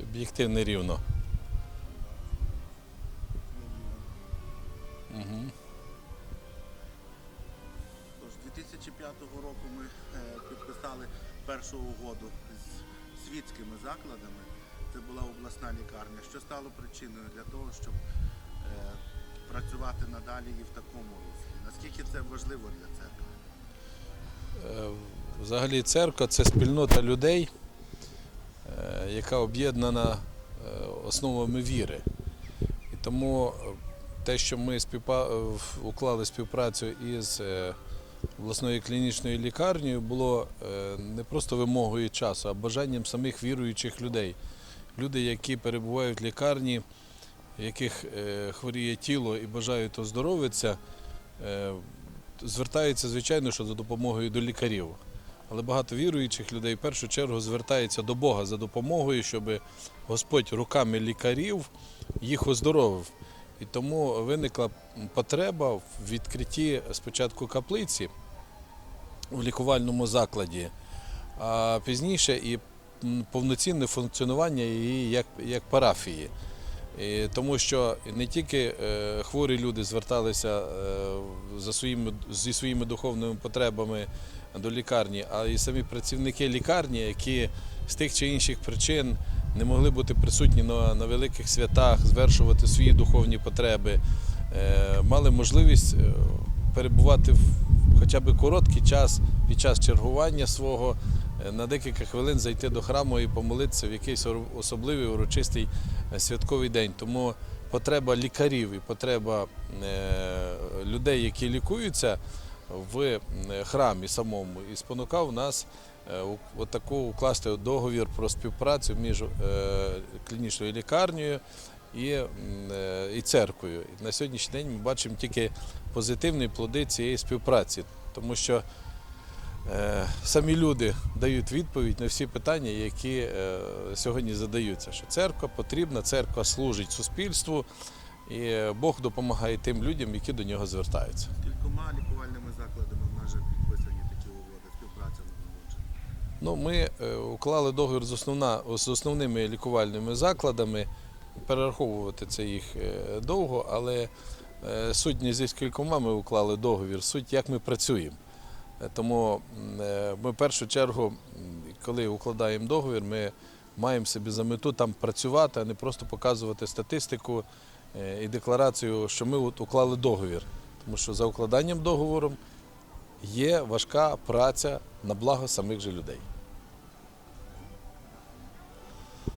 Об'єктивно рівно. Угу. Тож 2005 року ми е, підписали першу угоду з світськими закладами. Це була обласна лікарня, що стало причиною для того, щоб е, працювати надалі і в такому руслі. Наскільки це важливо для церкви? Е, Взагалі церква це спільнота людей, яка об'єднана е, основами віри. І тому е, те, що ми е, уклали співпрацю із е, обласною клінічною лікарнею, було е, не просто вимогою часу, а бажанням самих віруючих людей. Люди, які перебувають в лікарні, яких е, хворіє тіло і бажають оздоровитися, е, звертаються, звичайно, що за допомогою до лікарів. Але багато віруючих людей в першу чергу звертаються до Бога за допомогою, щоб Господь руками лікарів їх оздоровив. І тому виникла потреба в відкритті спочатку каплиці у лікувальному закладі, а пізніше і повноцінне функціонування її як, як парафії. І тому що не тільки е, хворі люди зверталися е, за своїми, зі своїми духовними потребами до лікарні, а й самі працівники лікарні, які з тих чи інших причин не могли бути присутні на, на великих святах, звершувати свої духовні потреби, е, мали можливість перебувати в хоча б короткий час під час чергування свого е, на декілька хвилин зайти до храму і помолитися в якийсь особливий урочистий е, святковий день. Тому потреба лікарів і потреба е, людей, які лікуються в храмі самому, і спонукав нас отаку укласти договір про співпрацю між клінічною лікарнею і, і церквою. На сьогоднішній день ми бачимо тільки позитивні плоди цієї співпраці, тому що е, самі люди дають відповідь на всі питання, які е, сьогодні задаються. Що церква потрібна, церква служить суспільству, і е, Бог допомагає тим людям, які до нього звертаються. Кількома лікувальними закладами вже підписані такі угоди, співпраця. Ну, ми е, уклали договір з, основна, з основними лікувальними закладами. Перераховувати це їх е, довго, але е, не зі скількома ми уклали договір, суть як ми працюємо. Е, Тому е, ми в першу чергу, коли укладаємо договір, ми маємо собі за мету там працювати, а не просто показувати статистику і декларацію, що ми от уклали договір. Тому що за укладанням договору є важка праця на благо самих же людей.